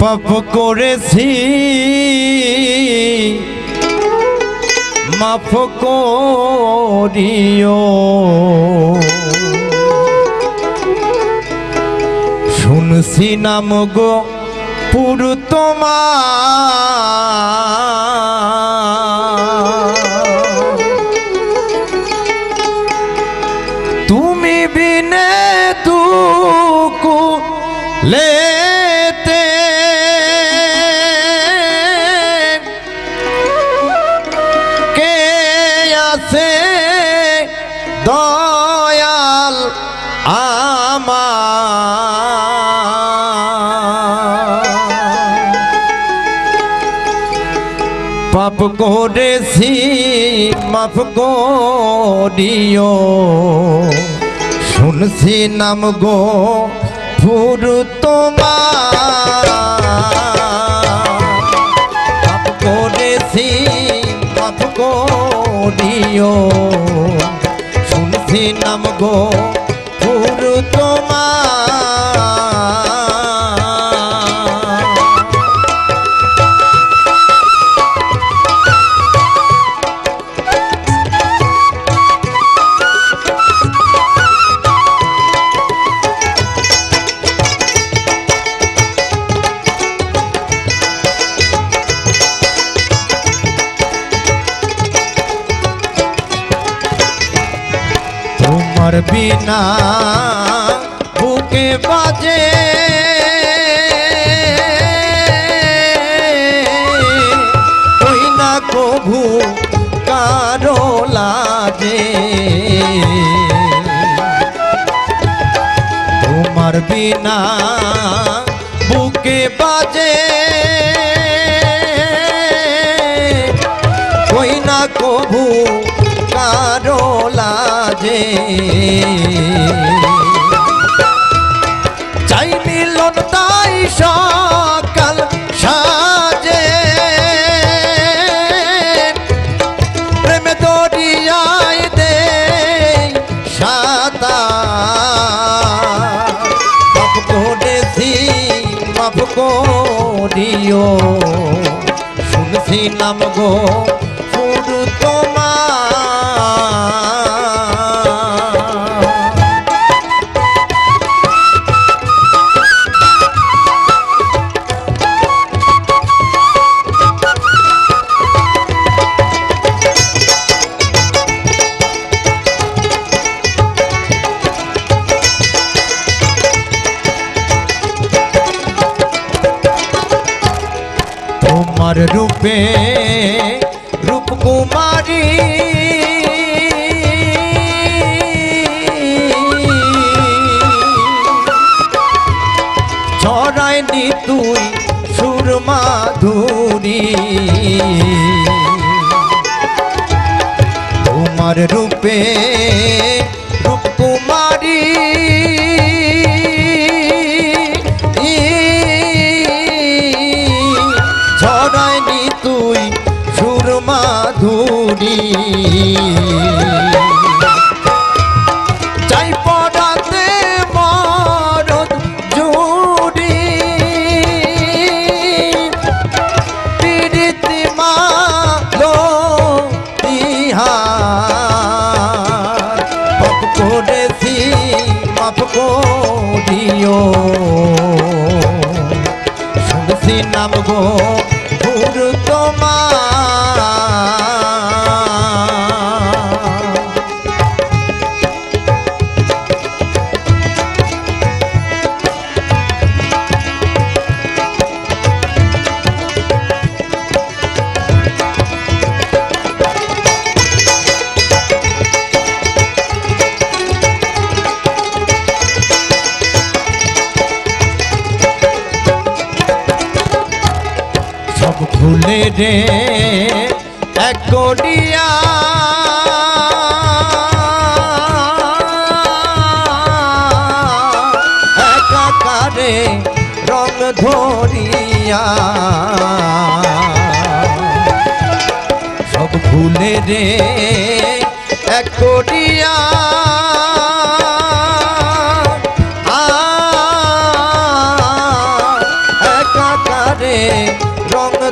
পাপ করেছি। মাফ করিও। শুনছি নাম গো পুরু তুমি বিনে তুকু লেতে পাপ করেছি, মাফ করিও। শুনছি নাম গো ফুরু তোমার। পাপ করেছি, মাফ করিও। শুনছি নাম গো তোমার বিনা বুকে বাজে। কই না কভু কারও লাজে তোমার বিনা বুকে বাজে। কই না কভু কারও লাজে চাই মিলন তাই সকাল সাজে। প্রেমে দরিয়ায় দে সাতা মাফ মাফ করিও। শুনছি নাম গো তোমার রূপে রূপকুমারী। ছড়াইনি তুই সুরমাধুরী তোমার রূপে সুরমাধুরী চাই পড়াতে মরদ জুড়ি। পীড়িতি মালো ইহার। পাপ নাম গো ভুর তোমার ভুলে রে এক গড়িয়া। একাকারে রং ধরিয়া। সব ভুলে রে এক গড়িয়া।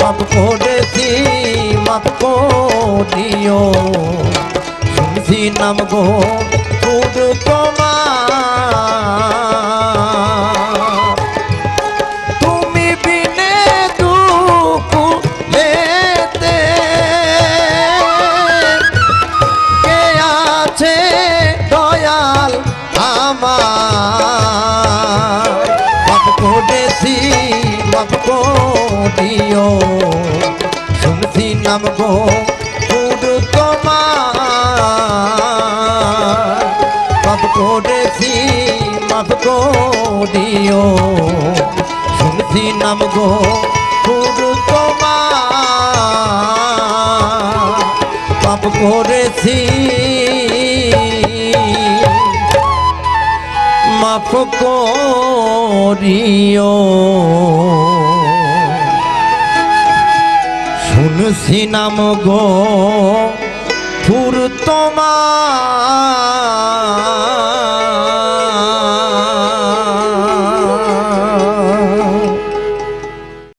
মাফ করেছি মাফ করিও। শুনছি নাম গো তোমার নাম গো গুরু তোমার। মাফ করেছি, মাফ করিও। শুনছি নাম গো গুরু তোমার। পাপ করেছি, মাফ করিও। শুনছিলাম গো ফুর তোমার